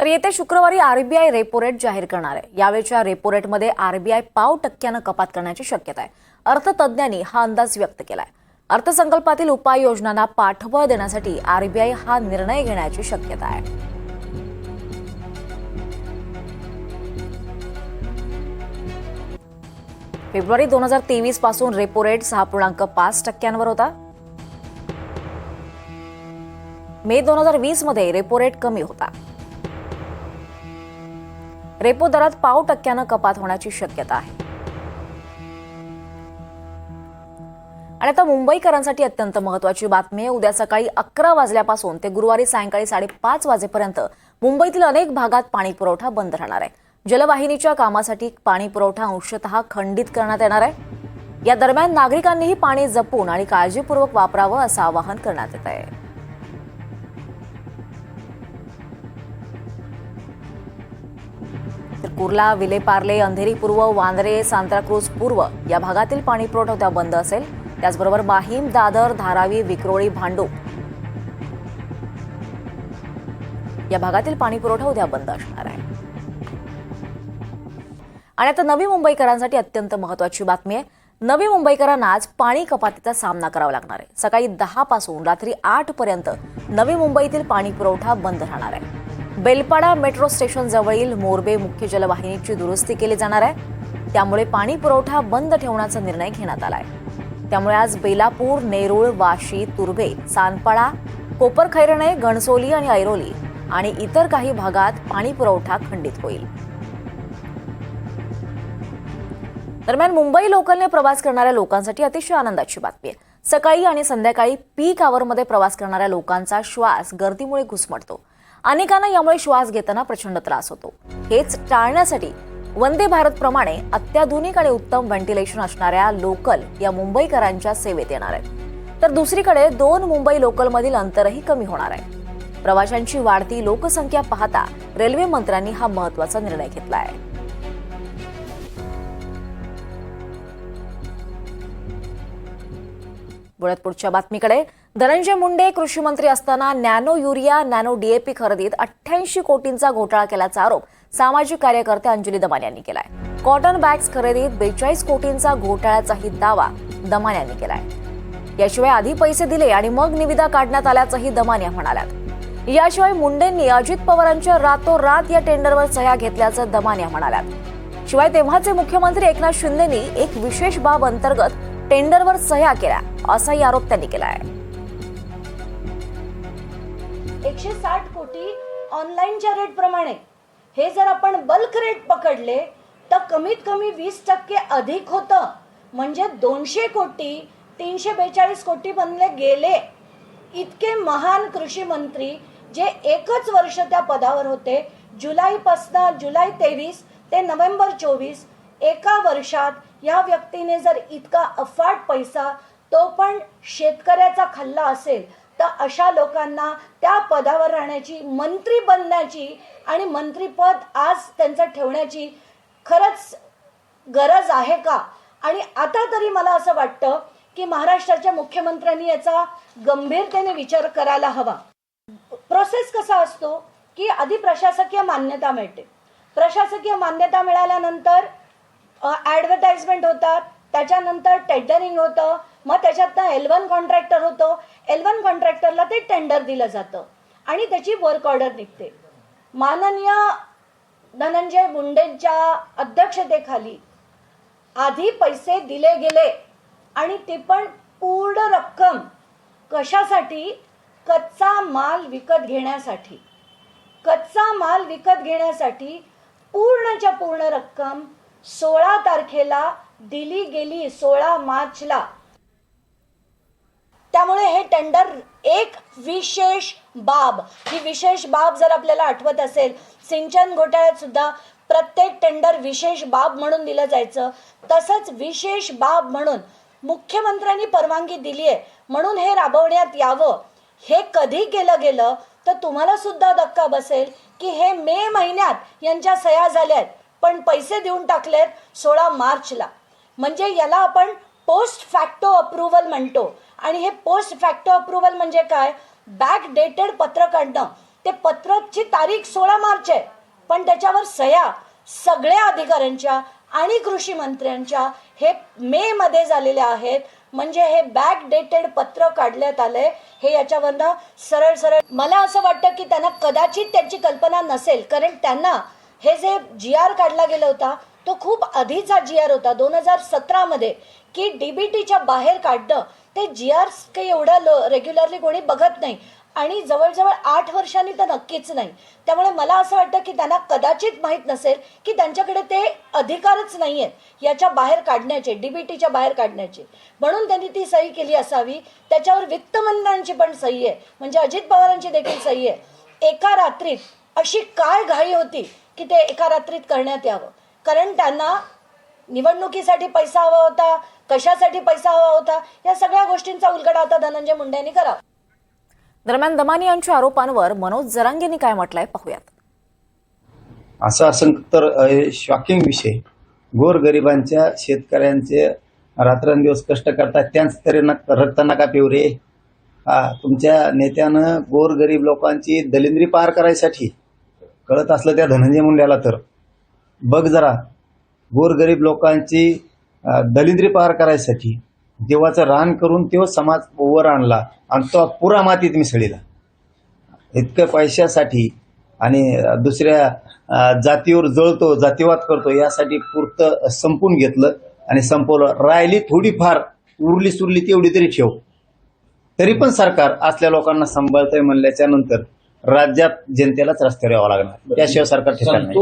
तर येत्या शुक्रवारी आरबीआय रेपो रेट जाहीर करणार आहे. यावेळच्या रेपो रेटमध्ये आरबीआय पाव टक्क्यानं कपात करण्याची शक्यता आहे. अर्थतज्ज्ञांनी हा अंदाज व्यक्त केलाय. अर्थसंकल्पातील उपाययोजनांना पाठबळ देण्यासाठी आरबीआय हा निर्णय घेण्याची शक्यता आहे. फेब्रुवारी दोन हजार तेवीसपासून रेपो रेट सहा पूर्णांक पाच टक्क्यांवर होता. मे दोन हजार वीसमध्ये रेपो रेट कमी होता. रेपो दरात पाव टक्क्यानं कपात होण्याची शक्यता आहे. आणि आता मुंबईकरांसाठी अत्यंत महत्वाची बातमी आहे. उद्या सकाळी अकरा वाजल्यापासून ते गुरुवारी सायंकाळी साडेपाच वाजेपर्यंत मुंबईतील अनेक भागात पाणी पुरवठा बंद राहणार आहे. जलवाहिनीच्या कामासाठी पाणी पुरवठा अंशतः खंडित करण्यात येणार आहे. या दरम्यान नागरिकांनीही पाणी जपून आणि काळजीपूर्वक वापरावं असं आवाहन करण्यात येत आहे. कुर्ला विलेपार्ले अंधेरी पूर्व वांद्रे सांताक्रूज पूर्व या भागातील पाणी पुरवठा उद्या बंद असेल. त्याचबरोबर माहीम दादर धारावी विक्रोळी भांडूप या भागातील पाणी पुरवठा उद्या बंद असणार आहे. आणि आता नवी मुंबईकरांसाठी अत्यंत महत्वाची बातमी आहे. नवी मुंबईकरांना आज पाणी कपातीचा सामना करावा लागणार आहे. सकाळी दहा पासून रात्री आठ पर्यंत नवी मुंबईतील पाणी पुरवठा बंद राहणार आहे. बेलपाडा मेट्रो स्टेशन जवळील मोरबे मुख्य जलवाहिनीची दुरुस्ती केली जाणार आहे. त्यामुळे पाणी पुरवठा बंद ठेवण्याचा निर्णय घेण्यात आला आहे त्यामुळे आज बेलापूर नेरूळ वाशी तुर्भे सानपाडा कोपरखैरणे गणसोली आणि ऐरोली आणि इतर काही भागात पाणी पुरवठा खंडित होईल. दरम्यान मुंबई लोकलने प्रवास करणाऱ्या लोकांसाठी अतिशय आनंदाची बातमी आहे. सकाळी आणि संध्याकाळी पीक आवरमध्ये प्रवास करणाऱ्या लोकांचा श्वास गर्दीमुळे घुसमटतो. अनेकांना यामुळे श्वास घेताना प्रचंड त्रास होतो. हेच टाळण्यासाठी वंदे भारत प्रमाणे अत्याधुनिक आणि उत्तम व्हेंटिलेशन असणाऱ्या लोकल या मुंबईकरांच्या सेवेत येणार आहेत. तर दुसरीकडे दोन मुंबई लोकलमधील अंतरही कमी होणार आहे. प्रवाशांची वाढती लोकसंख्या पाहता रेल्वे मंत्र्यांनी हा महत्त्वाचा निर्णय घेतला आहे. वळत पुढच्या बातमीकडे. धनंजय मुंडे कृषी मंत्री असताना नॅनो युरिया नॅनो डीएपी खरेदीत अठ्ठ्याऐंशी कोटींचा घोटाळा केल्याचा आरोप सामाजिक कार्यकर्ते अंजली दमान यांनी केलाय. कॉटन बॅग्स खरेदीत बेचाळीस कोटींचा घोटाळ्याचाही दावा दमान यांनी केलाय. याशिवाय आधी पैसे दिले आणि मग निविदा काढण्यात आल्याचंही दमान या म्हणाल्यात. याशिवाय मुंडेंनी अजित पवारांच्या रातोरात या टेंडरवर सह्या घेतल्याचं दमान या म्हणाल्यात. शिवाय तेव्हाचे मुख्यमंत्री एकनाथ शिंदेनी एक विशेष बाब अंतर्गत टेंडरवर सह्या केल्या असाही आरोप त्यांनी केला आहे एकशे साठ कोटी ऑनलाईनच्या रेट प्रमाणे. हे जर आपण बल्क रेट पकडले तर कमीत कमी वीस टक्के अधिक होतं. म्हणजे दोनशे कोटी तीनशे बेचाळीस कोटी बनले गेले. इतके महान कृषी मंत्री जे एकच वर्ष त्या पदावर होते जुलैपासनं जुलै तेवीस ते नोव्हेंबर चोवीस एका वर्षात या व्यक्तीने जर इतका अफाट पैसा तो पण शेतकऱ्याचा खाल्ला असेल तर अशा लोकांना त्या पदावर राहण्याची मंत्री बनण्याची आणि मंत्रीपद आज त्यांचं ठेवण्याची खरंच गरज आहे का? आणि आता तरी मला असं वाटतं की महाराष्ट्राच्या मुख्यमंत्र्यांनी याचा गंभीरतेने विचार करायला हवा. प्रोसेस कसा असतो? की आधी प्रशासकीय मान्यता मिळते. प्रशासकीय मान्यता मिळाल्यानंतर ॲडव्हर्टाइजमेंट होतात त्याच्यानंतर टेंडरिंग होतं मग त्याच्यातनं एल वन कॉन्ट्रॅक्टर होतो. एल वन कॉन्ट्रॅक्टरला ते टेंडर दिलं जातं आणि त्याची वर्क ऑर्डर निघते. माननीय धनंजय मुंडेंच्या अध्यक्षतेखाली आधी पैसे दिले गेले आणि ते पण पूर्ण रक्कम कशासाठी? कच्चा माल विकत घेण्यासाठी. कच्चा माल विकत घेण्यासाठी पूर्णच्या पूर्ण रक्कम सोळा तारखेला दिली गेली सोळा मार्चला. त्यामुळे हे टेंडर एक विशेष बाब. ही विशेष बाब जर आपल्याला आठवत असेल सिंचन घोटाळ्यात सुद्धा प्रत्येक टेंडर विशेष बाब म्हणून दिलं जायचं. तसंच विशेष बाब म्हणून मुख्यमंत्र्यांनी परवानगी दिली आहे म्हणून हे राबवण्यात यावं. हे कधी केलं गेलं? तर तुम्हाला सुद्धा धक्का बसेल की हे मे महिन्यात यांच्या सह्या आहेत पण पैसे देऊन टाकलेत सोळा मार्चला. म्हणजे याला आपण पोस्ट फॅक्टो अप्रुव्हल म्हणतो. आणि हे पोस्ट फॅक्टो अप्रुव्हल म्हणजे काय? बॅक डेटेड पत्र काढणं. ते पत्रची तारीख सोळा मार्च आहे. पण त्याच्यावर सह्या सगळ्या अधिकाऱ्यांच्या आणि कृषी मंत्र्यांच्या हे मे मध्ये झालेल्या आहेत. म्हणजे हे बॅक डेटेड पत्र काढण्यात आलंय हे याच्यावरनं सरळ सरळ मला असं वाटतं की त्यांना कदाचित त्याची कल्पना नसेल. कारण त्यांना हे जे जी आर काढला गेला होता तो खूप आधीचा जी आर होता दोन हजार सतरामध्ये. की डीबीटीच्या बाहेर काढणं ते जी आर काही एवढं रेग्युलरली कोणी बघत नाही. आणि जवळजवळ आठ वर्षांनी तर नक्कीच नाही. त्यामुळे मला असं वाटतं की त्यांना कदाचित माहीत नसेल की त्यांच्याकडे ते अधिकारच नाही आहेत याच्या बाहेर काढण्याचे डीबीटीच्या बाहेर काढण्याचे. म्हणून त्यांनी ती सही केली असावी. त्याच्यावर वित्तमंत्र्यांची पण सही आहे. म्हणजे अजित पवारांची देखील सही आहे. एका रात्रीत अशी काय घाई होती की ते एका रात्रीत करण्यात यावं? कारण त्यांना निवडणुकीसाठी पैसा हवा होता कशासाठी पैसा हवा होता या सगळ्या गोष्टींचा उलगडा आता धनंजय मुंडे यांनी करावा. दरम्यान दमानी यांच्या आरोपांवर मनोज जरांगेंनी काय म्हटलंय पाहूयात. असं असं तर शॉकिंग विषय. गोरगरिबांच्या शेतकऱ्यांचे रात्रंदिवस कष्ट करतात त्यांच तरी नक रक्त नका पिऊ रे. हा तुमच्या नेत्यानं गोरगरीब लोकांची दलिंद्री पार करायसाठी कळत असलं त्या धनंजय मुंड्याला तर. बघ जरा गोरगरीब लोकांची दलिद्री दलिंद्री पार करायसाठी देवाचं रान करून तो समाज वर आणला आणि तो पुरा मातीत मिसळीला. इतक्या पैशासाठी आणि दुसऱ्या जातीवर जळतो जातीवाद करतो यासाठी पुरतं संपून घेतलं आणि संपवलं. राहिली थोडीफार उरली सुरली तेवढी तरी ठेव. तरी पण सरकार असल्या लोकांना सांभाळतंय म्हणल्याच्या नंतर राज्यात जनतेलाच रस्त्यावर यावं लागणार. त्याशिवाय सरकार ठिकाण नाही.